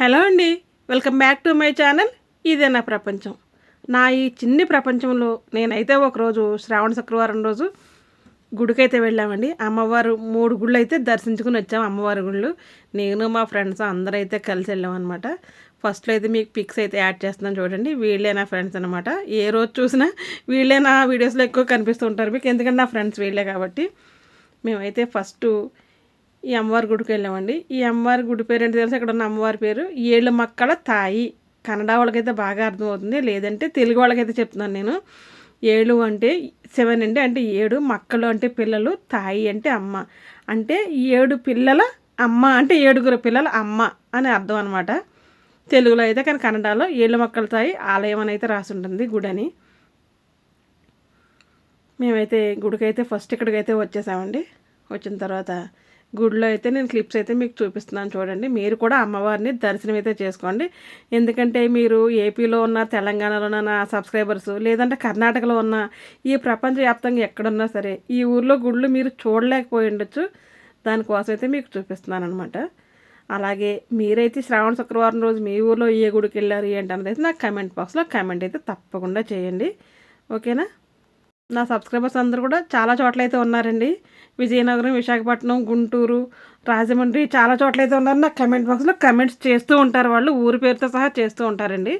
Hello అండి welcome back to my channel. ఇదే నా ప్రపంచం. నా ఈ చిన్ని ప్రపంచంలో నేనైతే ఒకరోజు శ్రావణ శుక్రవారం రోజు గుడికైతే వెళ్ళామండి. అమ్మవారు మూడు గుళ్ళు అయితే దర్శించుకుని వచ్చాము అమ్మవారి గుళ్ళు. నేను మా ఫ్రెండ్స్ అందరూ అయితే కలిసి వెళ్ళామన్నమాట ఫస్ట్లో అయితే మీకు పిక్స్ అయితే యాడ్ చేస్తున్నాను చూడండి. వీళ్ళే నా ఫ్రెండ్స్ అనమాట ఏ రోజు చూసినా వీళ్ళే నా వీడియోస్లో ఎక్కువ కనిపిస్తూ ఉంటారు. మీకు ఎందుకంటే నా ఫ్రెండ్స్ వీళ్ళే కాబట్టి మేమైతే ఫస్ట్ ఈ అమ్మవారి గుడికి వెళ్ళామండి. ఈ అమ్మవారి గుడి పేరు ఏంటి తెలుసు? ఇక్కడ ఉన్న అమ్మవారి పేరు? ఏళ్ళు మక్కల తాయి. కన్నడ వాళ్ళకైతే బాగా అర్థమవుతుంది. లేదంటే తెలుగు వాళ్ళకైతే చెప్తున్నాను నేను. ఏడు అంటే సెవెన్ అండి. అంటే ఏడు. మక్కలు అంటే పిల్లలు. తాయి అంటే అమ్మ. అంటే ఏడు పిల్లల అమ్మ అంటే ఏడుగురు పిల్లల అమ్మ అని అర్థం అనమాట తెలుగులో అయితే కానీ కన్నడలో ఏళ్ళు మక్కల తాయి ఆలయం అని అయితే రాసి ఉంటుంది మేమైతే గుడికైతే ఫస్ట్ ఇక్కడికైతే వచ్చేసామండి. వచ్చిన తర్వాత గుడిలో అయితే నేను క్లిప్స్ అయితే మీకు చూపిస్తున్నాను చూడండి. మీరు కూడా అమ్మవారిని దర్శనం అయితే చేసుకోండి. ఎందుకంటే మీరు ఏపీలో ఉన్న తెలంగాణలో ఉన్న నా సబ్స్క్రైబర్స్ లేదంటే కర్ణాటకలో ఉన్న ఈ ప్రపంచవ్యాప్తంగా ఎక్కడున్నా సరే ఈ ఊర్లో గుళ్ళు మీరు చూడలేకపోయి ఉండొచ్చు దానికోసం అయితే మీకు చూపిస్తున్నాను అనమాట అలాగే మీరైతే శ్రావణ శుక్రవారం రోజు మీ ఊర్లో ఏ గుడికి వెళ్ళారు ఏంటన్నది అయితే నాకు కమెంట్ బాక్స్లో కమెంట్ అయితే తప్పకుండా చేయండి. ఓకేనా? నా సబ్స్క్రైబర్స్ అందరూ కూడా చాలా చోట్లయితే ఉన్నారండి. విజయనగరం విశాఖపట్నం గుంటూరు రాజమండ్రి చాలా చోట్లయితే ఉన్నారు. నాకు కమెంట్ బాక్స్లో కమెంట్స్ చేస్తూ ఉంటారు వాళ్ళు. ఊరి పేరుతో సహా చేస్తూ ఉంటారండి.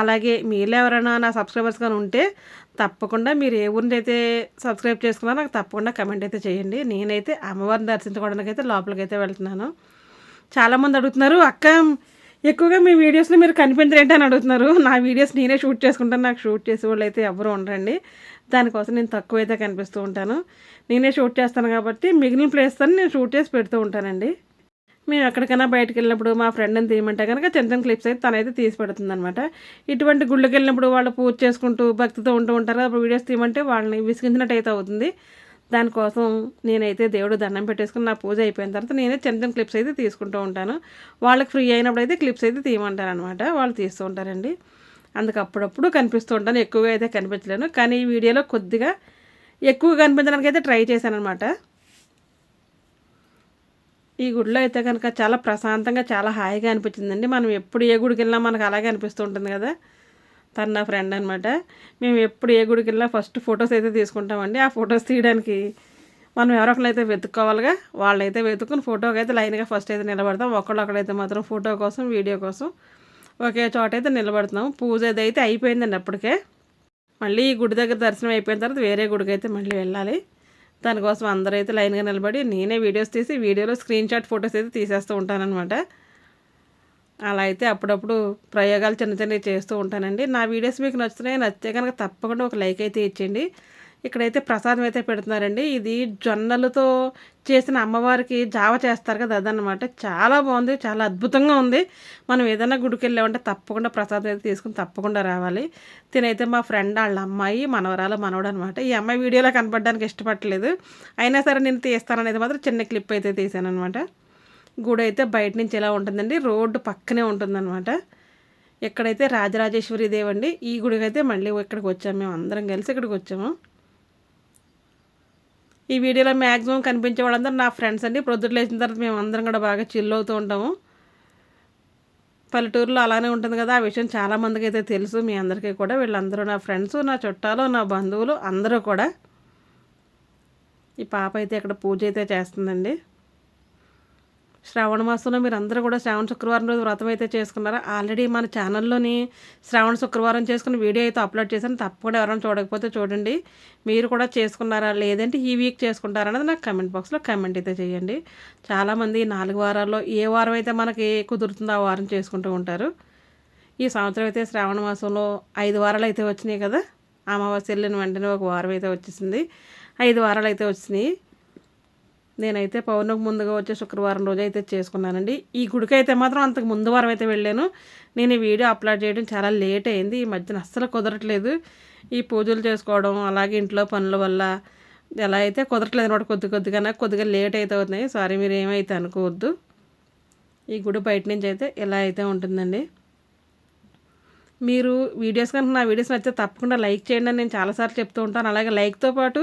అలాగే మీరు ఎవరైనా నా సబ్స్క్రైబర్స్ కానీ ఉంటే తప్పకుండా మీరు ఏ ఊరిని అయితే సబ్స్క్రైబ్ చేసుకున్నారో నాకు తప్పకుండా కమెంట్ అయితే చేయండి. నేనైతే అమ్మవారిని దర్శించుకోవడానికి అయితే లోపలికి అయితే వెళ్తున్నాను చాలామంది అడుగుతున్నారు అక్క ఎక్కువగా మీ వీడియోస్లో మీరు కనిపించరేంటి అని అడుగుతున్నారు. నా వీడియోస్ నేనే షూట్ చేసుకుంటాను. నాకు షూట్ చేసే వాళ్ళు అయితే ఎవరు ఉండరండి. దానికోసం నేను తక్కువ అయితే కనిపిస్తూ ఉంటాను. నేనే షూట్ చేస్తాను కాబట్టి మిగిలిన ప్లేస్ అని నేను షూట్ చేసి పెడుతూ ఉంటానండి. మేము ఎక్కడికైనా బయటకు వెళ్ళినప్పుడు మా ఫ్రెండ్ని తీయమంటే కనుక చిన్న చిన్న క్లిప్స్ అయితే తనైతే తీసి పెడుతుంది అనమాట ఇటువంటి గుళ్ళకి వెళ్ళినప్పుడు వాళ్ళు పూజ చేసుకుంటూ భక్తితో ఉంటూ ఉంటారు అప్పుడు వీడియోస్ తీయమంటే వాళ్ళని విసిగించినట్టు అయితే అవుతుంది. దానికోసం నేనైతే దేవుడు దండం పెట్టేసుకుని నా పూజ అయిపోయిన తర్వాత నేనే చిన్న చిన్న క్లిప్స్ అయితే తీసుకుంటూ ఉంటాను. వాళ్ళకి ఫ్రీ అయినప్పుడు అయితే క్లిప్స్ అయితే తీయమంటారు అనమాట వాళ్ళు తీస్తూ ఉంటారండి. అందుకు అప్పుడప్పుడు కనిపిస్తూ ఉంటాను. ఎక్కువగా అయితే కనిపించలేను. కానీ ఈ వీడియోలో కొద్దిగా ఎక్కువ కనిపించడానికి అయితే ట్రై చేశాను అనమాట ఈ గుడిలో అయితే కనుక చాలా ప్రశాంతంగా చాలా హాయిగా అనిపించిందండి. మనం ఎప్పుడు ఏ గుడికి వెళ్ళినా మనకు అలాగే అనిపిస్తూ ఉంటుంది కదా. తను నా ఫ్రెండ్ అనమాట మేము ఎప్పుడు ఏ గుడికి వెళ్ళినా ఫస్ట్ ఫొటోస్ అయితే తీసుకుంటామండి. ఆ ఫొటోస్ తీయడానికి మనం ఎవరొకరైతే వెతుక్కోవాలిగా వాళ్ళైతే వెతుక్కుని ఫోటోకి అయితే లైన్గా ఫస్ట్ అయితే నిలబడతాం. ఒకళ్ళు మాత్రం ఫోటో కోసం వీడియో కోసం ఒకే చోట అయితే నిలబడుతున్నాం. పూజ అయితే అయిపోయిందండి అప్పటికే. మళ్ళీ ఈ గుడి దగ్గర దర్శనం అయిపోయిన తర్వాత వేరే గుడికి అయితే మళ్ళీ వెళ్ళాలి. దానికోసం అందరూ అయితే లైన్గా నిలబడి నేనే వీడియోస్ తీసి వీడియోలో స్క్రీన్ షాట్ ఫొటోస్ అయితే తీసేస్తూ ఉంటానన్నమాట. అలా అయితే అప్పుడప్పుడు ప్రయోగాలు చిన్న చిన్నవి చేస్తూ ఉంటానండి. నా వీడియోస్ మీకు నచ్చుతున్నాయి నచ్చితే కనుక తప్పకుండా ఒక లైక్ అయితే ఇచ్చేయండి. ఇక్కడైతే ప్రసాదం అయితే పెడుతున్నారండి. ఇది జొన్నలతో చేసిన అమ్మవారికి జావ చేస్తారు కదా అదనమాట చాలా బాగుంది చాలా అద్భుతంగా ఉంది. మనం ఏదైనా గుడికి వెళ్ళామంటే తప్పకుండా ప్రసాదం అయితే తీసుకుని తప్పకుండా రావాలి. తినైతే మా ఫ్రెండ్ వాళ్ళ అమ్మాయి మనవరాలు మనవడు అనమాట ఈ అమ్మాయి వీడియోలో కనపడడానికి ఇష్టపడలేదు అయినా సరే నేను తీస్తాననేది మాత్రం చిన్న క్లిప్ అయితే తీసాను అనమాట గుడి అయితే బయట నుంచి ఎలా ఉంటుందండి? రోడ్డు పక్కనే ఉంటుందన్నమాట. ఎక్కడైతే రాజరాజేశ్వరి దేవండి ఈ గుడికి అయితే మళ్ళీ ఇక్కడికి వచ్చాము మేము. అందరం కలిసి ఇక్కడికి వచ్చాము. ఈ వీడియోలో మ్యాక్సిమం కనిపించే వాళ్ళందరూ నా ఫ్రెండ్స్ అండి. ప్రొద్దుట్లు లేచిన తర్వాత మేము అందరం కూడా బాగా చిల్ అవుతూ ఉంటాము. పల్లెటూరులో అలానే ఉంటుంది కదా ఆ విషయం చాలామందికి అయితే తెలుసు. మీ అందరికీ కూడా వీళ్ళందరూ నా ఫ్రెండ్స్ నా చుట్టాలు నా బంధువులు అందరూ కూడా. ఈ పాప అయితే ఇక్కడ పూజ అయితే చేస్తుందండి. శ్రావణ మాసంలో మీరు అందరూ కూడా శ్రావణ శుక్రవారం రోజు వ్రతం అయితే చేసుకున్నారా? ఆల్రెడీ మన ఛానల్లోని శ్రావణ శుక్రవారం చేసుకున్న వీడియో అయితే అప్లోడ్ చేశాను. తప్పకుండా ఎవరైనా చూడకపోతే చూడండి. మీరు కూడా చేసుకున్నారా? లేదంటే ఈ వీక్ చేసుకుంటారా అనేది నాకు కమెంట్ బాక్స్లో కమెంట్ అయితే చేయండి. చాలామంది నాలుగు వారాల్లో ఏ వారం అయితే మనకి కుదురుతుందో ఆ వారం చేసుకుంటూ ఉంటారు. ఈ సంవత్సరం అయితే శ్రావణ మాసంలో ఐదు వారాలు అయితే వచ్చినాయి కదా. అమావాస్య వెళ్ళిన వెంటనే ఒక వారం అయితే వచ్చేసింది. ఐదు వారాలు అయితే వచ్చినాయి. నేనైతే పౌర్ణమికి ముందుగా వచ్చే శుక్రవారం రోజు అయితే చేసుకున్నానండి. ఈ గుడికి అయితే మాత్రం అంతకు ముందు వారం అయితే వెళ్ళాను. నేను ఈ వీడియో అప్లోడ్ చేయడం చాలా లేట్ అయింది. ఈ మధ్యన అస్సలు కుదరట్లేదు. ఈ పూజలు చేసుకోవడం అలాగే ఇంట్లో పనుల వల్ల ఎలా అయితే కుదరట్లేదు అనమాట కొద్ది కొద్దిగా కొద్దిగా లేట్ అయితే అవుతున్నాయి. సారీ మీరు ఏమైతే అనుకోవద్దు. ఈ గుడి బయట నుంచి అయితే ఎలా అయితే ఉంటుందండి. మీరు వీడియోస్ కనుక నా వీడియోస్ నచ్చితే తప్పకుండా లైక్ చేయండి అని నేను చాలాసార్లు చెప్తూ ఉంటాను. అలాగే లైక్తో పాటు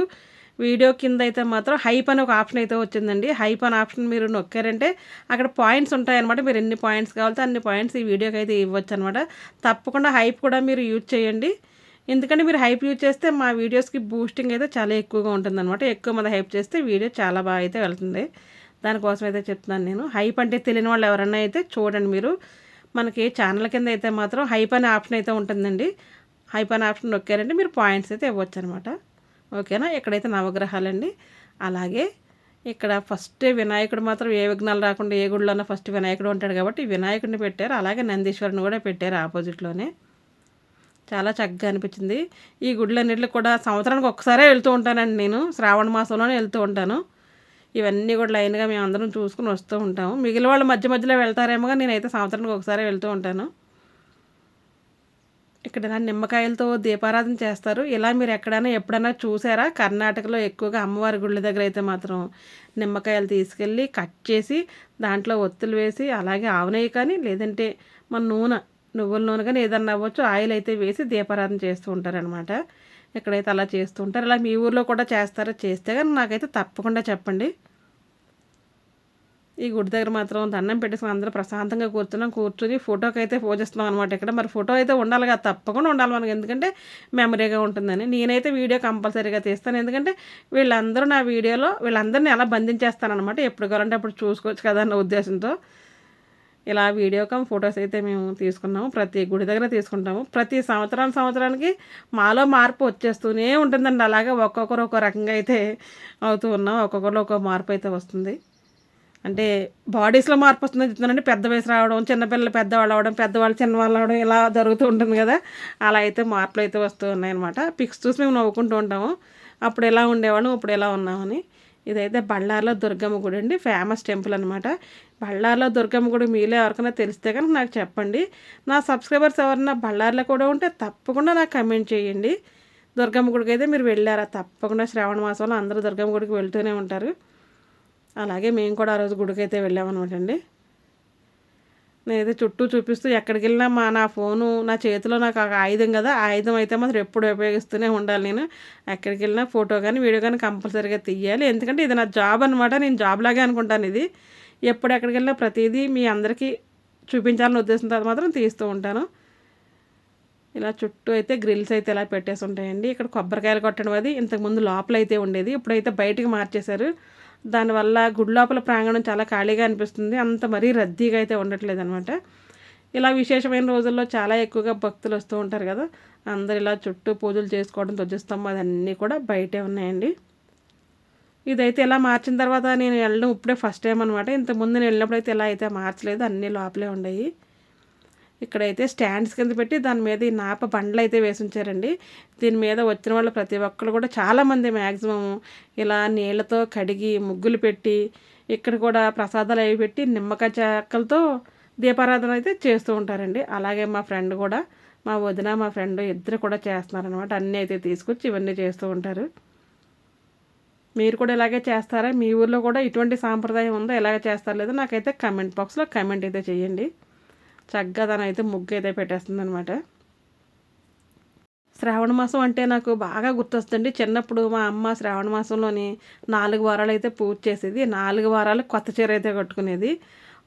వీడియో కింద అయితే మాత్రం హైప్ అని ఒక ఆప్షన్ అయితే వచ్చిందండి. హైప్ అని ఆప్షన్ మీరు నొక్కారంటే అక్కడ పాయింట్స్ ఉంటాయన్నమాట. మీరు ఎన్ని పాయింట్స్ కావాలితే అన్ని పాయింట్స్ ఈ వీడియోకి అయితే ఇవ్వచ్చు అనమాట తప్పకుండా హైప్ కూడా మీరు యూజ్ చేయండి. ఎందుకంటే మీరు హైప్ యూజ్ చేస్తే మా వీడియోస్కి బూస్టింగ్ అయితే చాలా ఎక్కువగా ఉంటుందన్నమాట. ఎక్కువ మంది హైప్ చేస్తే వీడియో చాలా బాగా అయితే వెళ్తుంది. దానికోసం అయితే చెప్తున్నాను నేను. హైప్ అంటే తెలియని వాళ్ళు ఎవరన్నా అయితే చూడండి మీరు. మనకి ఛానల్ కింద అయితే మాత్రం హైప్ అనే ఆప్షన్ అయితే ఉంటుందండి. హైప్ అనే ఆప్షన్ నొక్కారంటే మీరు పాయింట్స్ అయితే ఇవ్వచ్చు అనమాట ఓకేనా? ఇక్కడైతే నవగ్రహాలండి అలాగే ఇక్కడ ఫస్ట్ వినాయకుడు మాత్రం ఏ విఘ్నాలు రాకుండా ఏ గుడిలోనే ఫస్ట్ వినాయకుడు ఉంటాడు కాబట్టి వినాయకుడిని పెట్టారు. అలాగే నందీశ్వరుని కూడా పెట్టారు ఆపోజిట్లోనే. చాలా చక్కగా అనిపించింది. ఈ గుడ్లన్నింటికి కూడా సంవత్సరానికి ఒక్కసారే వెళ్తూ ఉంటానండి నేను. శ్రావణ మాసంలోనే వెళ్తూ ఉంటాను. ఇవన్నీ కూడా లైన్గా మేము అందరం చూసుకుని వస్తూ ఉంటాము. మిగిలిన వాళ్ళు మధ్య మధ్యలో వెళ్తారేమో నేనైతే సంవత్సరానికి ఒకసారి వెళ్తూ ఉంటాను. ఇక్కడ ఇలా నిమ్మకాయలతో దీపారాధన చేస్తారు. ఇలా మీరు ఎక్కడైనా ఎప్పుడైనా చూసారా? కర్ణాటకలో ఎక్కువగా అమ్మవారి గుళ్ళ దగ్గర అయితే మాత్రం నిమ్మకాయలు తీసుకెళ్ళి కట్ చేసి దాంట్లో ఒత్తులు వేసి అలాగే ఆవునయ్యి కానీ లేదంటే మన నూనె నువ్వుల నూనె కానీ ఏదన్నా అవ్వచ్చు ఆయిల్ అయితే వేసి దీపారాధన చేస్తూ ఉంటారనమాట ఎక్కడైతే అలా చేస్తూ ఉంటారు. అలా మీ ఊర్లో కూడా చేస్తారో? చేస్తే కానీ నాకైతే తప్పకుండా చెప్పండి. ఈ గుడి దగ్గర మాత్రం దండం పెట్టేసుకుని అందరూ ప్రశాంతంగా కూర్చున్నాం. కూర్చుని ఫోటోకి అయితే పోజిస్తున్నాం అనమాట ఇక్కడ. మరి ఫోటో అయితే ఉండాలి కదా తప్పకుండా ఉండాలి మనకి. ఎందుకంటే మెమరీగా ఉంటుందని. నేనైతే వీడియో కంపల్సరీగా తీస్తాను. ఎందుకంటే వీళ్ళందరూ నా వీడియోలో వీళ్ళందరినీ ఎలా బంధించేస్తానమాట ఎప్పుడు కావాలంటే అప్పుడు చూసుకోవచ్చు కదా అన్న ఉద్దేశంతో. ఇలా వీడియో కమ్ ఫొటోస్ అయితే మేము తీసుకున్నాము. ప్రతి గుడి దగ్గర తీసుకుంటాము. ప్రతి సంవత్సరం సంవత్సరానికి మాలో మార్పు వచ్చేస్తూనే ఉంటుందండి. అలాగే ఒక్కొక్కరు ఒక్కో రకంగా అయితే అవుతూ ఉన్నాం. ఒక్కొక్కరు ఒక్కో మార్పు అయితే వస్తుంది. అంటే బాడీస్లో మార్పు వస్తుంది చెప్తున్నానండి. పెద్ద వయసు రావడం చిన్నపిల్లలు పెద్దవాళ్ళు అవడం పెద్దవాళ్ళు చిన్నవాళ్ళు అవడం ఇలా జరుగుతూ ఉంటుంది కదా. అలా అయితే మార్పులు అయితే వస్తూ ఉన్నాయన్నమాట. పిక్స్ చూసి మేము నవ్వుకుంటూ ఉంటాము. అప్పుడు ఎలా ఉండేవాళ్ళం ఇప్పుడు ఎలా ఉన్నామని. ఇదైతే బళ్ళార్లో దుర్గమ్మ గుడి అండి. ఫేమస్ టెంపుల్ అనమాట బళ్ళార్లో దుర్గమ్మ గుడి మీలో ఎవరికైనా తెలిస్తే కనుక నాకు చెప్పండి. నా సబ్స్క్రైబర్స్ ఎవరన్నా బళ్ళార్లో కూడా ఉంటే తప్పకుండా నాకు కమెంట్ చేయండి. దుర్గమ్మ గుడికి అయితే మీరు వెళ్ళారా? తప్పకుండా శ్రావణ మాసంలో అందరూ దుర్గమ్మ గుడికి వెళ్తూనే ఉంటారు. అలాగే మేము కూడా ఆ రోజు గుడికి అయితే వెళ్ళామన్నమాట అండి నేనైతే చుట్టూ చూపిస్తూ ఎక్కడికి వెళ్ళినా మా నా ఫోను నా చేతిలో నాకు ఒక ఆయుధం కదా ఆయుధం అయితే మాత్రం ఎప్పుడు ఉపయోగిస్తూనే ఉండాలి నేను. ఎక్కడికి వెళ్ళినా ఫోటో కానీ వీడియో కానీ కంపల్సరీగా తీయాలి. ఎందుకంటే ఇది నా జాబ్ అనమాట నేను జాబ్ లాగే అనుకుంటాను ఇది. ఎప్పుడు ఎక్కడికి వెళ్ళినా ప్రతిదీ మీ అందరికీ చూపించాలని ఉద్దేశంతో మాత్రం తీస్తూ ఉంటాను. ఇలా చుట్టూ అయితే గ్రిల్స్ అయితే ఇలా పెట్టేసి ఉంటాయండి. ఇక్కడ కొబ్బరికాయలు కొట్టడం అది ఇంతకుముందు లోపల అయితే ఉండేది ఇప్పుడైతే బయటికి మార్చేశారు. దానివల్ల గుడి లోపల ప్రాంగణం చాలా ఖాళీగా అనిపిస్తుంది. అంత మరీ రద్దీగా అయితే ఉండట్లేదు అనమాట ఇలా విశేషమైన రోజుల్లో చాలా ఎక్కువగా భక్తులు వస్తూ ఉంటారు కదా. అందరు ఇలా చుట్టూ పూజలు చేసుకోవడం ధ్వజస్తంభం అదన్నీ కూడా బయటే ఉన్నాయండి. ఇదైతే ఇలా మార్చిన తర్వాత నేను వెళ్ళడం ఇప్పుడే ఫస్ట్ టైం అనమాట ఇంతకుముందు నేను వెళ్ళినప్పుడు అయితే ఇలా అయితే మార్చలేదు అన్నీ లోపలే ఉన్నాయి ఇక్కడైతే స్టాండ్స్ కింద పెట్టి దాని మీద ఈ నాప బండ్లు అయితే వేసి ఉంచారండి. దీని మీద వచ్చిన వాళ్ళు ప్రతి ఒక్కరు కూడా చాలామంది మ్యాక్సిమం ఇలా నీళ్ళతో కడిగి ముగ్గులు పెట్టి ఇక్కడ కూడా ప్రసాదాలు అవి పెట్టి నిమ్మకాయ చెక్కలతో దీపారాధన అయితే చేస్తూ ఉంటారండి. అలాగే మా ఫ్రెండ్ కూడా మా వదిన మా ఫ్రెండ్ ఇద్దరు కూడా చేస్తున్నారనమాట అన్నీ అయితే తీసుకొచ్చి ఇవన్నీ చేస్తూ ఉంటారు. మీరు కూడా ఇలాగే చేస్తారా? మీ ఊర్లో కూడా ఇటువంటి సాంప్రదాయం ఉందో? ఎలాగ చేస్తారో లేదో నాకైతే కమెంట్ బాక్స్లో కమెంట్ అయితే చేయండి. చక్కగా తనైతే ముగ్గు అయితే పెట్టేస్తుంది అనమాట శ్రావణ మాసం అంటే నాకు బాగా గుర్తొస్తుంది చిన్నప్పుడు మా అమ్మ శ్రావణ మాసంలోని నాలుగు వారాలు అయితే పూజ చేసేది. నాలుగు వారాలు కొత్త చీర అయితే కట్టుకునేది.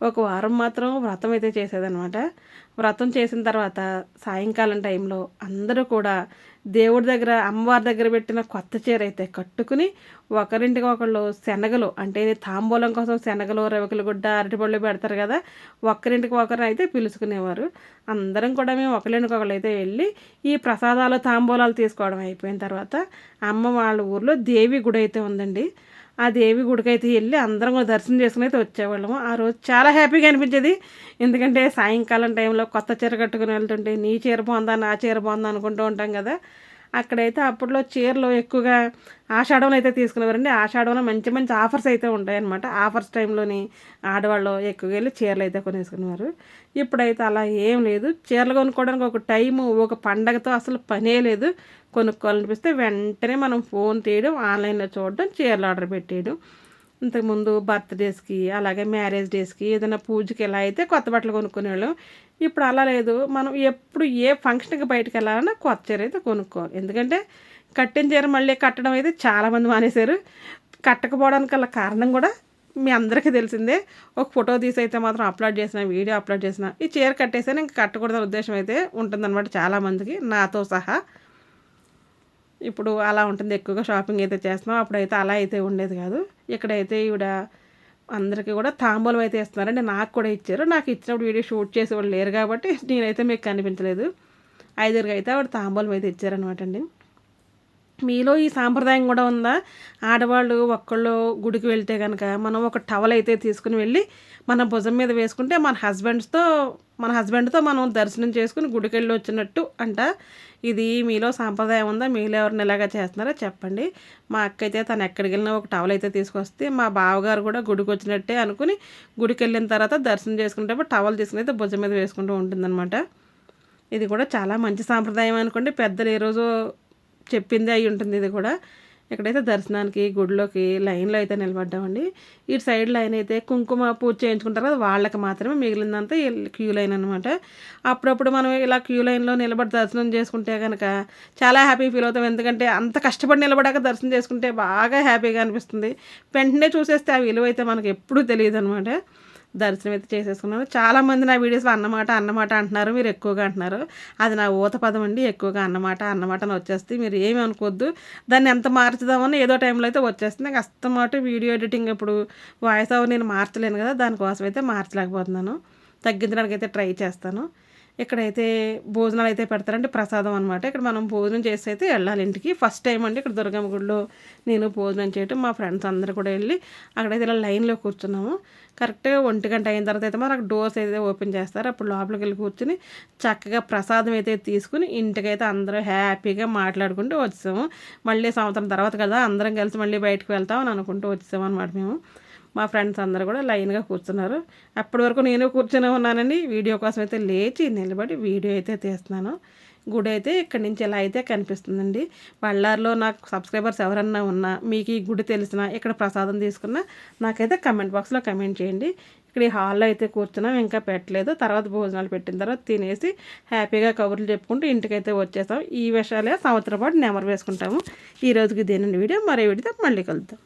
ఒక వారం మాత్రం వ్రతం అయితే చేసేదనమాట వ్రతం చేసిన తర్వాత సాయంకాలం టైంలో అందరూ కూడా దేవుడి దగ్గర అమ్మవారి దగ్గర పెట్టిన కొత్త చీర అయితే కట్టుకుని ఒకరింటికి ఒకళ్ళు శనగలు అంటే తాంబూలం కోసం శనగలు రవికల గుడ్డ అరటిపళ్ళు పెడతారు కదా ఒకరింటికి ఒకరు అయితే పిలుచుకునేవారు. అందరం కూడా మేము ఒకరింటికి ఒకళ్ళు అయితే వెళ్ళి ఈ ప్రసాదాలు తాంబూలాలు తీసుకోవడం అయిపోయిన తర్వాత అమ్మ వాళ్ళ ఊర్లో దేవి గుడి అయితే ఉందండి. ఆ దేవి గుడికి అయితే వెళ్ళి అందరం దర్శనం చేసుకుని అయితే వచ్చేవాళ్ళము. ఆ రోజు చాలా హ్యాపీగా అనిపించేది. ఎందుకంటే సాయంకాలం టైంలో కొత్త చీర కట్టుకుని వెళ్తుంటే నీ చీర బాగుందా నా చీర బాగుందా అనుకుంటూ ఉంటాం కదా. అక్కడైతే అప్పట్లో చీరలు ఎక్కువగా ఆషాఢంలో అయితే తీసుకునేవారండి. ఆషాఢంలో మంచి మంచి ఆఫర్స్ అయితే ఉంటాయన్నమాట. ఆఫర్స్ టైంలోని ఆడవాళ్ళు ఎక్కువగా వెళ్ళి చీరలు అయితే కొనేసుకునేవారు. ఇప్పుడైతే అలా ఏం లేదు. చీరలు కొనుక్కోవడానికి ఒక టైము ఒక పండగతో అసలు పనే లేదు. కొనుక్కోవాలనిపిస్తే వెంటనే మనం ఫోన్ తీయడం ఆన్లైన్లో చూడడం చీరలు ఆర్డర్ పెట్టేయడం. ఇంతకుముందు బర్త్డేస్కి అలాగే మ్యారేజ్ డేస్కి ఏదైనా పూజకి ఎలా అయితే కొత్త బట్టలు కొనుక్కునేవాళ్ళం. ఇప్పుడు అలా లేదు. మనం ఎప్పుడు ఏ ఫంక్షన్కి బయటకు వెళ్ళాలన్నా కొత్త చీర అయితే కొనుక్కోవాలి. ఎందుకంటే కట్టిన చీర మళ్ళీ కట్టడం అయితే చాలామంది మానేశారు. కట్టకపోవడానికి గల కారణం కూడా మీ అందరికీ తెలిసిందే. ఒక ఫోటో తీసి అయితే మాత్రం అప్లోడ్ చేసిన వీడియో అప్లోడ్ చేసిన ఈ చీర కట్టేసాను ఇంకా కట్టకూడదనే ఉద్దేశం అయితే ఉంటుందన్నమాట చాలామందికి నాతో సహా. ఇప్పుడు అలా ఉంటుంది ఎక్కువగా షాపింగ్ అయితే చేస్తున్నాం. అప్పుడైతే అలా అయితే ఉండేది కాదు. ఇక్కడైతే ఈవిడ అందరికీ కూడా తాంబూలం అయితే ఇస్తున్నారండి. నాకు కూడా ఇచ్చారు. నాకు ఇచ్చినప్పుడు వీడియో షూట్ చేసేవాళ్ళు లేరు కాబట్టి నేనైతే మీకు కనిపించలేదు. ఐదుగురికి అయితే ఆవిడ తాంబూలం అయితే ఇచ్చారనమాట అండి. మీలో ఈ సాంప్రదాయం కూడా ఉందా? ఆడవాళ్ళు ఒక్కళ్ళు గుడికి వెళ్తే కనుక మనం ఒక టవల్ అయితే తీసుకుని వెళ్ళి మన భుజం మీద వేసుకుంటే మన హస్బెండ్స్తో మన హస్బెండ్తో మనం దర్శనం చేసుకుని గుడికి వెళ్ళి వచ్చినట్టు అంట. ఇది మీలో సాంప్రదాయం ఉందా? మీలో ఎవరిని ఇలాగా చేస్తున్నారో చెప్పండి. మా అక్క అయితే తను ఎక్కడికి వెళ్ళినా ఒక టవల్ అయితే తీసుకొస్తే మా బావగారు కూడా గుడికి వచ్చినట్టే అనుకుని గుడికి వెళ్ళిన తర్వాత దర్శనం చేసుకుంటే టవల్ తీసుకుని అయితే భుజం మీద వేసుకుంటూ ఉంటుందన్నమాట. ఇది కూడా చాలా మంచి సాంప్రదాయం అనుకోండి. పెద్దలు ఏ రోజు చెప్పింది అయి ఉంటుంది ఇది కూడా. ఇక్కడైతే దర్శనానికి గుడిలోకి లైన్లో అయితే నిలబడ్డామండి ఇటు సైడ్ లైన్ అయితే కుంకుమ పూజ చేయించుకుంటారు కదా వాళ్ళకి మాత్రమే మిగిలిందంతా క్యూ లైన్ అనమాట అప్పుడప్పుడు మనం ఇలా క్యూ లైన్లో నిలబడి దర్శనం చేసుకుంటే కనుక చాలా హ్యాపీ ఫీల్ అవుతాం. ఎందుకంటే అంత కష్టపడి నిలబడాక దర్శనం చేసుకుంటే బాగా హ్యాపీగా అనిపిస్తుంది. వెంటనే చూసేస్తే ఆ విలువ అయితే మనకు ఎప్పుడూ తెలియదు అనమాట దర్శనం అయితే చేసేసుకున్నాను. చాలామంది నా వీడియోస్లో అన్నమాట అన్నమాట అంటున్నారు. మీరు ఎక్కువగా అంటున్నారు. అది నా ఊత పదం అండి. ఎక్కువగా అన్నమాట అన్నమాట అని వచ్చేస్తే మీరు ఏమి అనుకోవద్దు. దాన్ని ఎంత మార్చుదామని ఏదో టైంలో అయితే వచ్చేస్తుంది. నాకు అస్తమాట వీడియో ఎడిటింగ్ ఇప్పుడు వాయిస్ ఓవర్ నేను మార్చలేను కదా. దానికోసం అయితే మార్చలేకపోతున్నాను. తగ్గించడానికి అయితే ట్రై చేస్తాను. ఇక్కడైతే భోజనాలు అయితే పెడతారంటే ప్రసాదం అనమాట ఇక్కడ మనం భోజనం చేసి అయితే వెళ్ళాలి ఇంటికి. ఫస్ట్ టైం అండి ఇక్కడ దుర్గమ్మ గుడిలో నేను భోజనం చేయటం. మా ఫ్రెండ్స్ అందరూ కూడా వెళ్ళి అక్కడైతే ఇలా లైన్లో కూర్చున్నాము. కరెక్ట్గా ఒంటి గంట అయిన తర్వాత అయితే మనకు డోర్స్ అయితే ఓపెన్ చేస్తారు. అప్పుడు లోపలికి వెళ్ళి కూర్చుని చక్కగా ప్రసాదం అయితే తీసుకుని ఇంటికైతే అందరూ హ్యాపీగా మాట్లాడుకుంటూ వచ్చాము. మళ్ళీ సంవత్సరం తర్వాత కదా అందరం కలిసి మళ్ళీ బయటకు వెళ్తామని అనుకుంటూ వచ్చాము అనమాట మేము. మా ఫ్రెండ్స్ అందరూ కూడా లైన్గా కూర్చున్నారు. అప్పటి వరకు నేను కూర్చొని ఉన్నానండి. వీడియో కోసం అయితే లేచి నిలబడి వీడియో అయితే తీస్తున్నాను. గుడి అయితే ఇక్కడి నుంచి ఎలా అయితే కనిపిస్తుందండి. బళ్ళారిలో నాకు సబ్స్క్రైబర్స్ ఎవరన్నా ఉన్నా మీకు ఈ గుడి తెలిసినా ఇక్కడ ప్రసాదం తీసుకున్నా నాకైతే కమెంట్ బాక్స్లో కమెంట్ చేయండి. ఇక్కడ ఈ హాల్లో అయితే కూర్చున్నాం ఇంకా పెట్టలేదు. తర్వాత భోజనాలు పెట్టిన తర్వాత తినేసి హ్యాపీగా కబుర్లు చెప్పుకుంటూ ఇంటికైతే వచ్చేసాం. ఈ విషయాలే సంవత్సరం పాటు నెమరు వేసుకుంటాము. ఈ రోజుకి దేని వీడియో. మరో వీడితో మళ్ళీ కలుద్దాం.